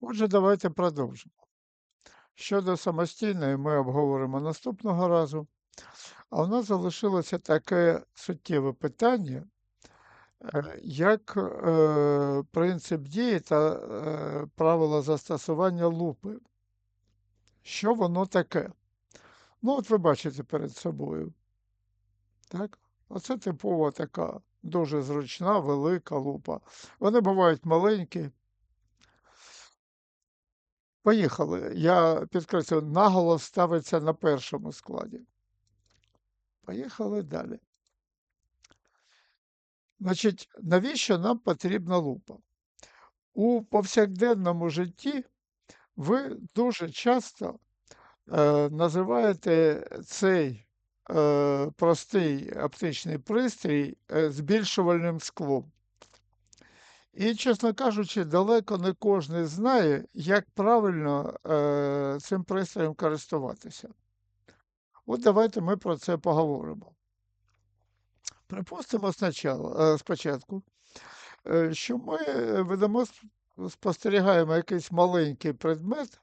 Отже, давайте продовжимо. Щодо самостійної ми обговоримо наступного разу. А у нас залишилося таке суттєве питання, е, як е, принцип дії та е, правила застосування лупи. Що воно таке? Ну, от ви бачите перед собою. Так? Оце типова така дуже зручна, велика лупа. Вони бувають маленькі. Поїхали. Я підкреслюю, наголос ставиться на першому складі. Поїхали далі. Значить, навіщо нам потрібна лупа? У повсякденному житті ви дуже часто е, називаєте цей е, простий оптичний пристрій е, збільшувальним склом. І, чесно кажучи, далеко не кожен знає, як правильно е, цим пристроєм користуватися. От давайте ми про це поговоримо. Припустимо спочатку, е, е, що ми ведемо, спостерігаємо якийсь маленький предмет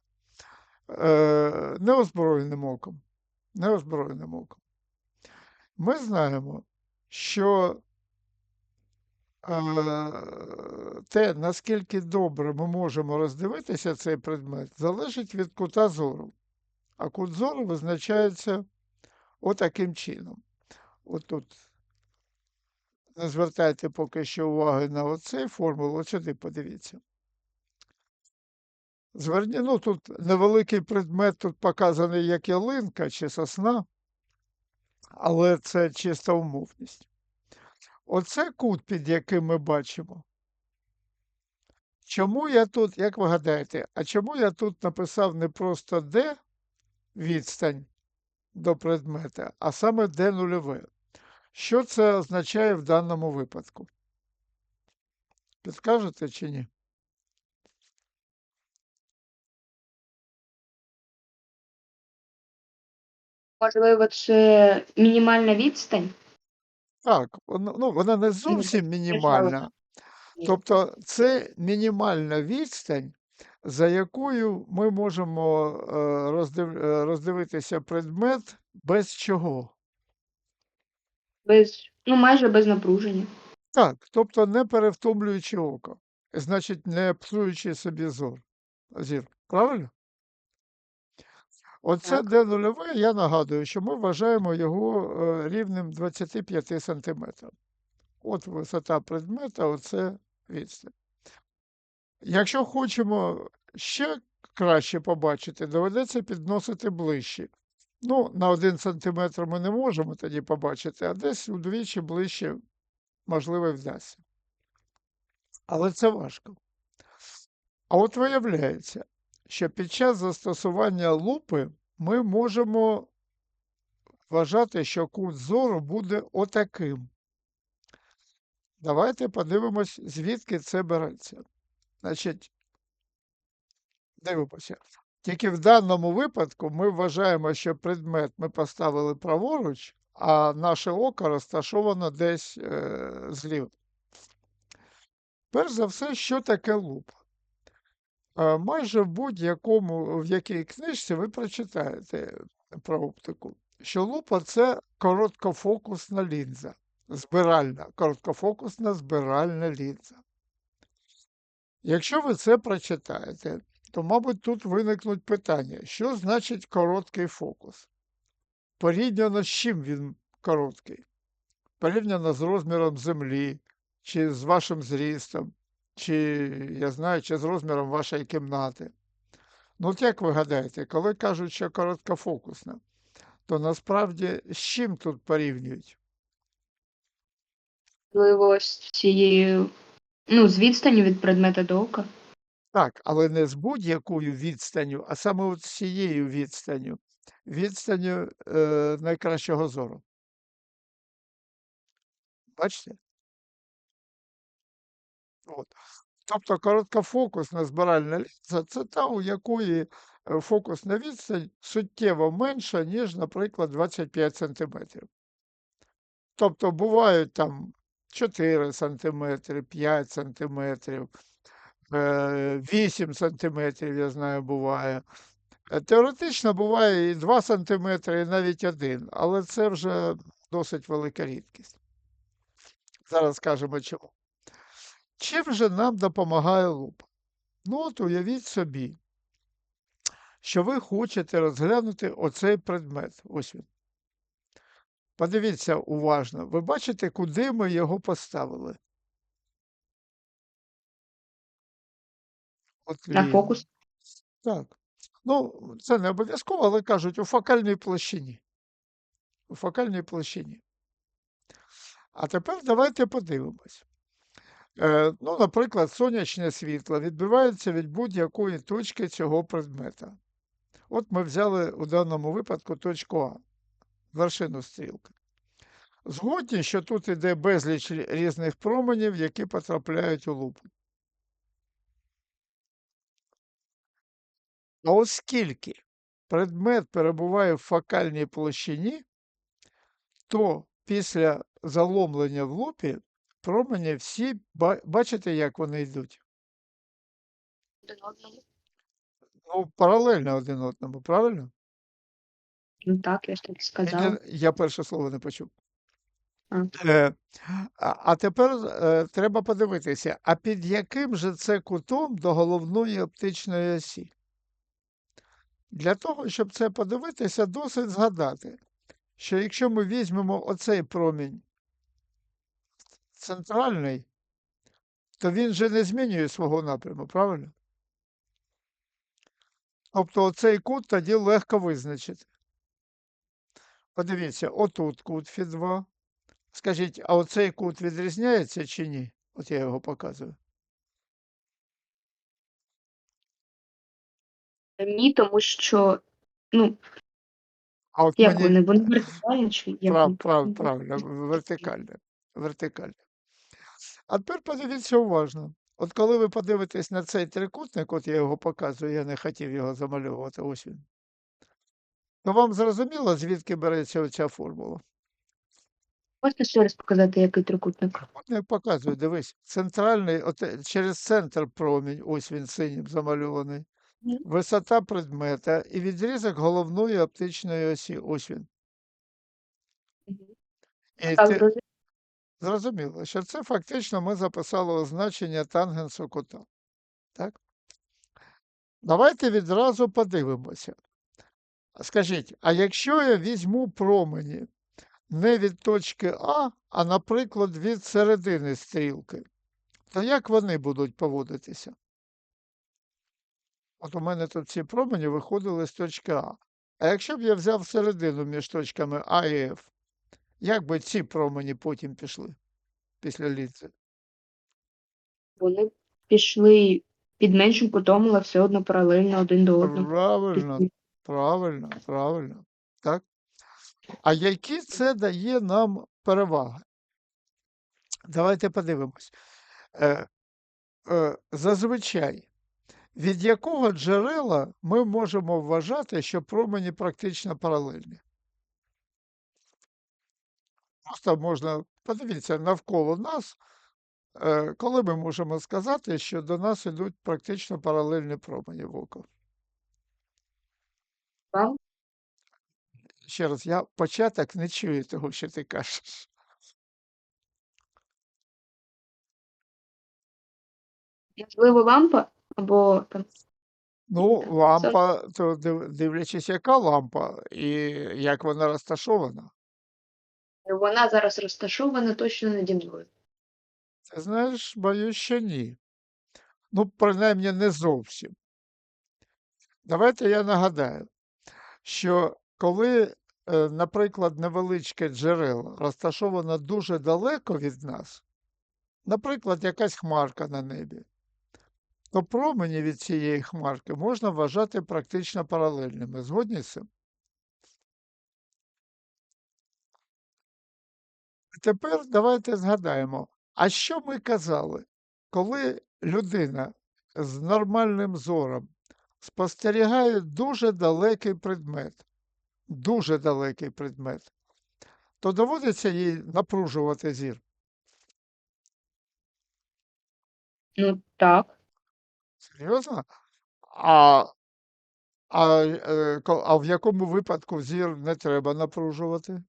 е, неозброєним оком. Неозброєним оком. Ми знаємо, що е, те, наскільки добре ми можемо роздивитися цей предмет, залежить від кута зору. А кут зору визначається отаким чином. Отут. Не звертайте поки що уваги на оцей формулу, от сюди подивіться. Зверні, ну тут невеликий предмет, тут показаний як ялинка чи сосна, але це чиста умовність. Оце кут, під яким ми бачимо. Чому я тут, як ви гадаєте, а чому я тут написав не просто D відстань до предмета, а саме D нульове? Що це означає в даному випадку? Підкажете чи ні? Можливо, це мінімальна відстань? Так, ну, вона не зовсім мінімальна. Тобто це мінімальна відстань, за якою ми можемо е, роздив, е, роздивитися предмет без чого. Без, ну, майже без напруження. Так, тобто не перевтомлюючи око, значить, не псуючи собі зор. Зір. Правильно? Оце Так. де нульове, я нагадую, що ми вважаємо його е, рівнем 25 см. От висота предмета, оце відстань. Якщо хочемо ще краще побачити, доведеться підносити ближче. Ну, на 1 см ми не можемо тоді побачити, а десь удвічі ближче, можливо, вдасться. Але це важко. А от виявляється, що під час застосування лупи ми можемо вважати, що кут зору буде отаким. Давайте подивимось, звідки це береться. Значить, дивимося. Тільки в даному випадку ми вважаємо, що предмет ми поставили праворуч, а наше око розташовано десь е, зліва. Перш за все, що таке лупа? Е, майже в будь-якому, в якій книжці ви прочитаєте про оптику, що лупа це короткофокусна лінза, збиральна, короткофокусна збиральна лінза. Якщо ви це прочитаєте, то, мабуть, тут виникнуть питання, що значить короткий фокус? Порівняно з чим він короткий? Порівняно з розміром землі, чи з вашим зрістом, чи, я знаю, чи з розміром вашої кімнати. Ну, от як ви гадаєте, коли кажуть, що короткофокусна, то насправді з чим тут порівнюють? Можливо, з цією, ну, з відстанню від предмета до ока. Так, але не з будь-якою відстанню, а саме от з цією відстанню, відстанню е, найкращого зору. Бачите? От. Тобто короткофокусна збиральна лінза це та, у якої е, фокусна відстань суттєво менша, ніж, наприклад, 25 см. Тобто бувають там 4 см, 5 см, е, 8 сантиметрів, я знаю, буває. Е, Теоретично буває і 2 сантиметри, і навіть 1, але це вже досить велика рідкість. Зараз скажемо чому. Чим же нам допомагає лупа? Ну, от уявіть собі, що ви хочете розглянути оцей предмет. Ось він. Подивіться уважно. Ви бачите, куди ми його поставили? От На фокус. Так. Ну, це не обов'язково, але кажуть, у фокальній площині. У фокальній площині. А тепер давайте подивимось. Е, ну, наприклад, сонячне світло відбивається від будь-якої точки цього предмета. От ми взяли у даному випадку точку А, вершину стрілки. Згодні, що тут іде безліч різних променів, які потрапляють у лупу. А оскільки предмет перебуває в фокальній площині, то після заломлення в лупі промені всі, бачите, як вони йдуть? Ну, паралельно один одному, правильно? Ну так, я ж так Ні, Я перше слово не почув. А. Е, а, а тепер е, треба подивитися, а під яким же це кутом до головної оптичної осі? Для того, щоб це подивитися, досить згадати, що якщо ми візьмемо оцей промінь центральний, то він же не змінює свого напряму, правильно? Тобто оцей кут тоді легко визначити. Подивіться, отут кут фі 2. Скажіть, а оцей кут відрізняється чи ні? От я його показую. Ні, тому що, ну, А от як мені вони, вони вертикальні чи як прав, прав, Ну, правильно, вертикальне. Вертикальне. А тепер подивіться уважно. От коли ви подивитесь на цей трикутник, от я його показую, я не хотів його замальовувати, ось він. То вам зрозуміло, звідки береться оця формула? Можете ще раз показати, який трикутник? Я показую, дивись, центральний, от, е, через центр промінь, ось він синім замальований. Висота предмета і відрізок головної оптичної осі, ось він. І ти, зрозуміло. що це фактично ми записали означення тангенсу кута. Так? Давайте відразу подивимося. Скажіть, а якщо я візьму промені не від точки А, а, наприклад, від середини стрілки, то як вони будуть поводитися? От у мене тут ці промені виходили з точки А. А якщо б я взяв середину між точками А і Ф, як би ці промені потім пішли після лінзи? Вони пішли під меншим кутом, але все одно паралельно один до одного. Правильно, правильно, правильно. Так? А які це дає нам переваги? Давайте подивимось. Е, е, зазвичай, від якого джерела ми можемо вважати, що промені практично паралельні? Просто можна, подивіться, навколо нас, е, коли ми можемо сказати, що до нас йдуть практично паралельні промені в око. Ще раз, я початок не чую того, що ти кажеш. Можливо, лампа або там Ну, лампа, то дивлячись, яка лампа і як вона розташована. Вона зараз розташована точно наді мною. Ти знаєш, боюсь, що ні. Ну, принаймні, не зовсім. Давайте я нагадаю, що коли, е, наприклад, невеличке джерело розташовано дуже далеко від нас, наприклад, якась хмарка на небі, то промені від цієї хмарки можна вважати практично паралельними. Згодні з цим? Тепер давайте згадаємо, а що ми казали, коли людина з нормальним зором спостерігає дуже далекий предмет, дуже далекий предмет, то доводиться їй напружувати зір. Ну так. Серйозно? А, а, е, а в якому випадку зір не треба напружувати?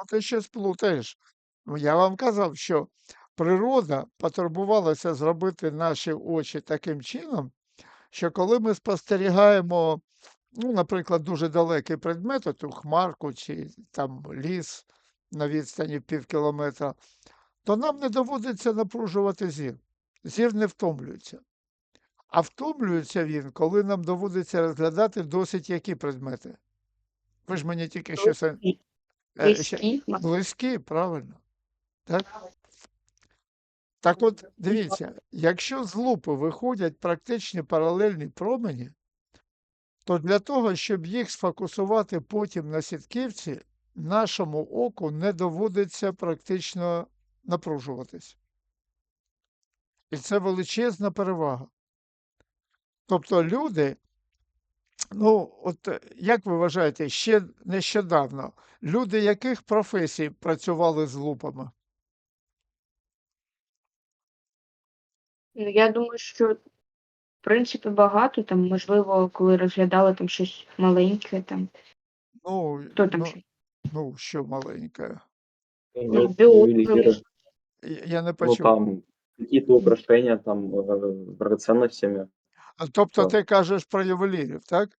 Ну, ти щось плутаєш. Ну, я вам казав, що природа потурбувалася зробити наші очі таким чином, що коли ми спостерігаємо, ну, наприклад, дуже далекий предмет, оту хмарку чи там ліс на відстані пів кілометра, то нам не доводиться напружувати зір. Зір не втомлюється. А втомлюється він, коли нам доводиться розглядати досить які предмети. Ви ж мені тільки що е, ще- близькі, близькі, правильно. Так? Так от, дивіться, якщо з лупи виходять практичні паралельні промені, то для того, щоб їх сфокусувати потім на сітківці, нашому оку не доводиться практично напружуватись. І це величезна перевага. Тобто люди, ну, от е, як ви вважаєте, ще нещодавно, люди яких професій працювали з лупами? Ну, я думаю, що в принципі багато там, можливо, коли розглядали там щось маленьке, там Ну, хто там ну, ще? ну що маленьке? Ну, біологи, ювелиры, Я я не ну почув. там какие-то украшения там э, драгоценностями. А, Тобто Так. ти кажеш про ювелірів, так?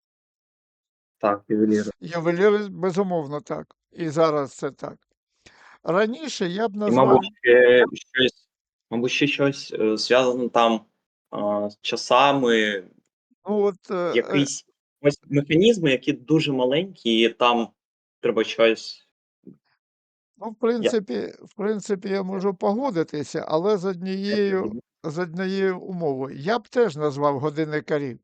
Так, ювелиры. Ювеліри, безумовно, так. І зараз це так. Раніше я б І, назвав, мабуть, ще щось, мабуть, ще щось е, зв'язано там а, з часами, ну от е, е, якісь ось механізми, які дуже маленькі, і там треба щось. ну, в принципі, в принципі, я можу погодитися, але з однією, з однією умовою. Я б теж назвав годинникарів.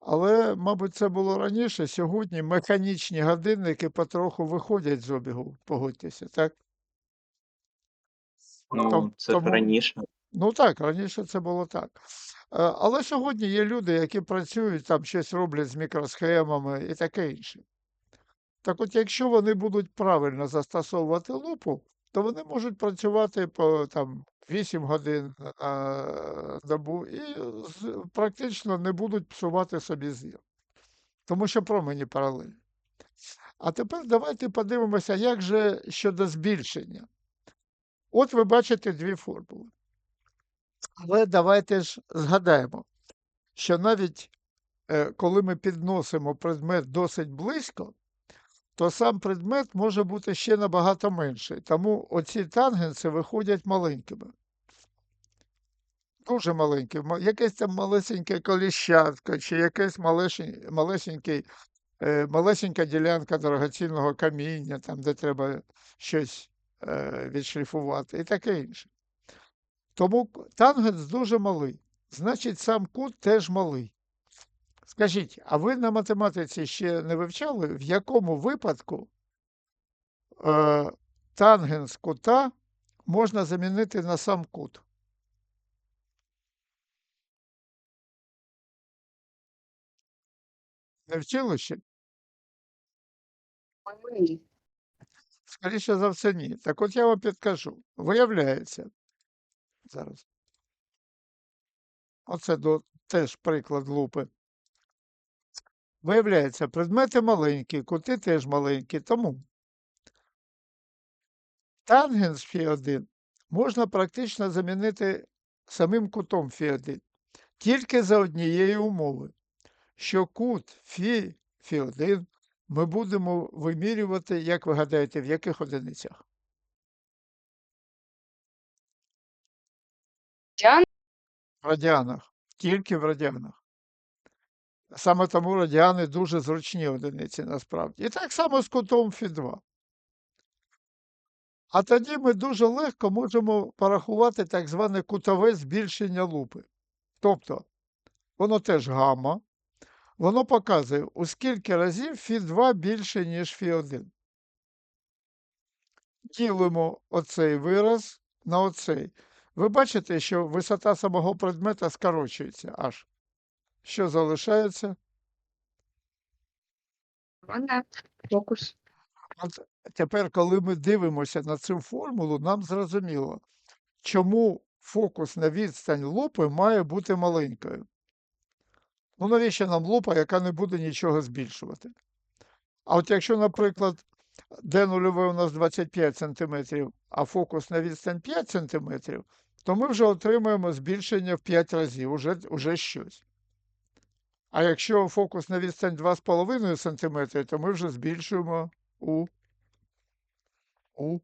Але, мабуть, це було раніше. Сьогодні механічні годинники потроху виходять з обігу, погодьтеся, так? Ну, Том- це тому- раніше. Ну так, раніше це було так. Е, Але сьогодні є люди, які працюють, там щось роблять з мікросхемами і таке інше. Так от, якщо вони будуть правильно застосовувати лупу, то вони можуть працювати по там 8 годин на добу і практично не будуть псувати собі зір. Тому що промені паралельні. А тепер давайте подивимося, як же щодо збільшення. От ви бачите дві формули. Але давайте ж згадаємо, що навіть е, коли ми підносимо предмет досить близько, то сам предмет може бути ще набагато менший. Тому оці тангенси виходять маленькими. Дуже маленькі. Ма- Якесь там малесеньке коліщатко, чи малешень- малесенький, е, малесенька ділянка дорогоцінного каміння, там, де треба щось е, відшліфувати, і таке інше. Тому тангенс дуже малий. Значить, сам кут теж малий. Скажіть, а ви на математиці ще не вивчали, в якому випадку е, тангенс кута можна замінити на сам кут? Не вчили ще? Скоріше за все, ні. Так от я вам підкажу. Виявляється, зараз. Оце до, теж приклад лупи. Виявляється, предмети маленькі, кути теж маленькі, тому тангенс Фі1 можна практично замінити самим кутом Фі1 тільки за однієї умови, що кут Фі Фі1 ми будемо вимірювати, як ви гадаєте, в яких одиницях? В радіанах, тільки в радіанах. Саме тому радіани дуже зручні одиниці насправді. І так само з кутом Фі2. А тоді ми дуже легко можемо порахувати так зване кутове збільшення лупи. Тобто, воно теж гамма, воно показує, у скільки разів Фі2 більше, ніж Фі1. Ділимо оцей вираз на оцей. Ви бачите, що висота самого предмета скорочується аж. Що залишається? вона фокус. От тепер, коли ми дивимося на цю формулу, нам зрозуміло, чому фокусна відстань лупи має бути маленькою. Ну, навіщо нам лупа, яка не буде нічого збільшувати? А от якщо, наприклад, d нульове у нас 25 см, а фокусна відстань 5 см, то ми вже отримаємо збільшення в 5 разів, уже, уже щось. А якщо фокусна відстань 2,5 см, то ми вже збільшуємо у, у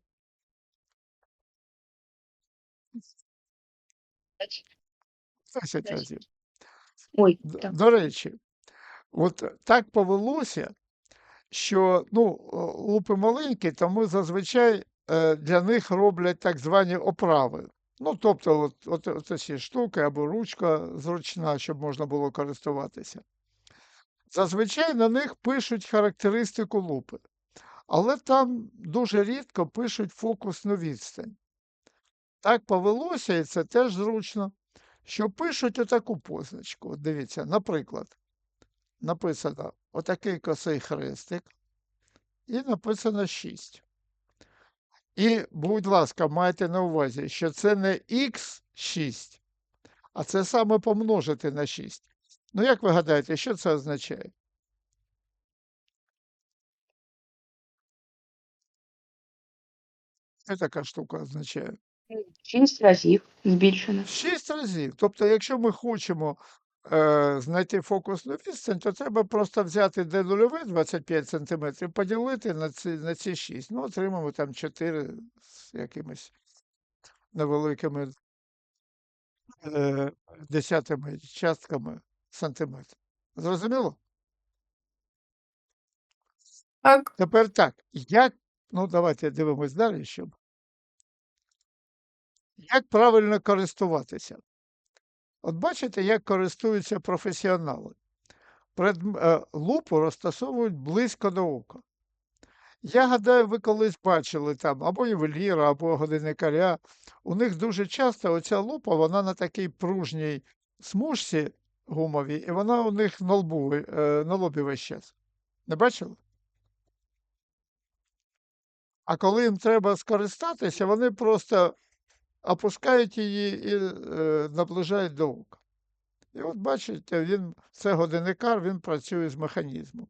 Десять. разів. Ой, так. До речі, от так повелося, що ну, лупи маленькі, тому зазвичай е, для них роблять так звані оправи. Ну, тобто, от, от, от ці штуки або ручка зручна, щоб можна було користуватися. Зазвичай на них пишуть характеристику лупи, але там дуже рідко пишуть фокусну відстань. Так повелося, і це теж зручно, що пишуть отаку позначку. Дивіться, наприклад, написано отакий косий хрестик, і написано 6. І, будь ласка, майте на увазі, що це не х6, а це саме помножити на 6. Ну, як ви гадаєте, що це означає? Що така штука означає? Шість разів збільшено. 6 разів. Тобто, якщо ми хочемо е, знайти фокусну відстань, то треба просто взяти d нульове 25 см, поділити на ці, на ці 6. Ну, отримаємо там 4 з якимись невеликими е, десятими частками сантиметра. Зрозуміло? Так. Тепер так, як, ну давайте дивимось далі, щоб. Як правильно користуватися? От бачите, як користуються професіонали. Е, Лупу розтасовують близько до ока. Я гадаю, ви колись бачили там або ювеліра, або годинникаря. У них дуже часто оця лупа, вона на такій пружній смужці гумовій, і вона у них на лбу, е, на лобі весь час. Не бачили? А коли їм треба скористатися, вони просто опускають її і е, наближають до ока. І от бачите, він, це годинникар, він працює з механізмом.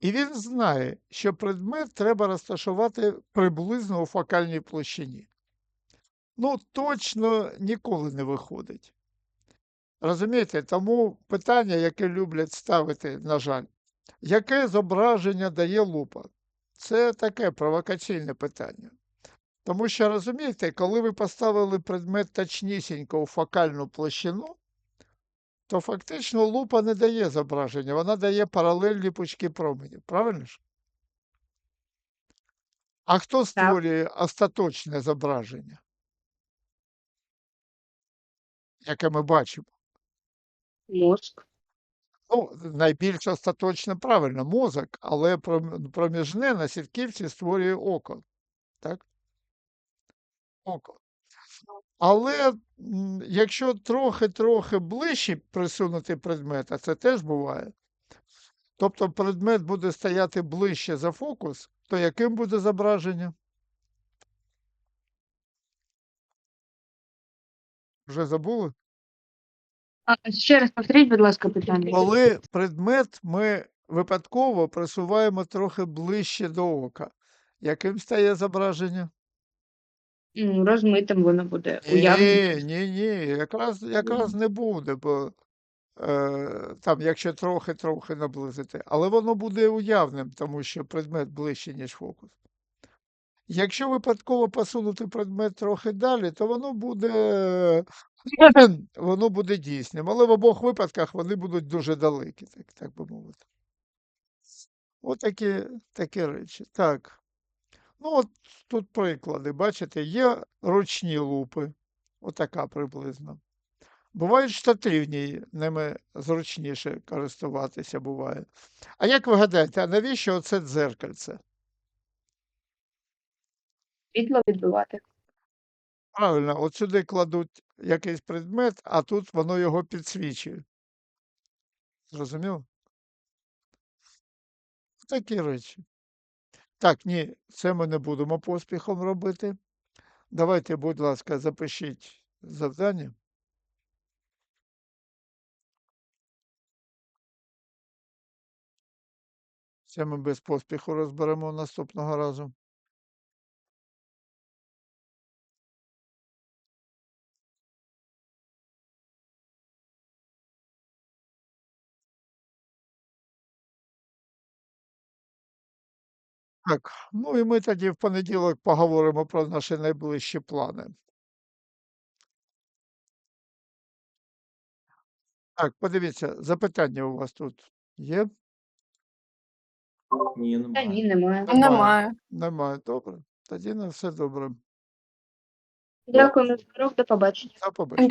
І він знає, що предмет треба розташувати приблизно у фокальній площині. Ну, точно ніколи не виходить. Розумієте, тому питання, яке люблять ставити, на жаль, яке зображення дає лупа? Це таке провокаційне питання. Тому що, розумієте, коли ви поставили предмет точнісінько у фокальну площину, то фактично лупа не дає зображення, вона дає паралельні пучки променів. Правильно ж? А хто створює остаточне зображення? Яке ми бачимо? Мозк. Ну, найбільш остаточне правильно, мозок, але проміжне на сітківці створює око. Так? Око. Але якщо трохи-трохи ближче присунути предмет, а це теж буває, тобто предмет буде стояти ближче за фокус, то яким буде зображення? Вже забули? А ще раз повторіть, будь ласка, питання. Коли предмет ми випадково присуваємо трохи ближче до ока, яким стає зображення? М, Розмитим воно буде. Ні, Уявним. ні, ні, якраз, якраз не буде, бо е, там, якщо трохи-трохи наблизити, але воно буде уявним, тому що предмет ближче, ніж фокус. Якщо випадково посунути предмет трохи далі, то воно буде, воно буде дійсним, але в обох випадках вони будуть дуже далекі, так, так би мовити. Отакі такі речі. Так. Ну, от тут приклади, бачите, є ручні лупи, отака приблизно. Бувають штативні, ними зручніше користуватися буває. А як ви гадаєте, а навіщо оце дзеркальце? Світло відбивати. Правильно, от сюди кладуть якийсь предмет, а тут воно його підсвічує. Зрозуміло? Такі речі. Так, ні, це ми не будемо поспіхом робити. Давайте, будь ласка, запишіть завдання. Це ми без поспіху розберемо наступного разу. Так, ну і ми тоді в понеділок поговоримо про наші найближчі плани. Так, подивіться, запитання у вас тут є? Ні, Та немає. ні, немає. Немає. Немає. Добре. Тоді на все добре. Дякуємо за урок, до побачення. До побачення.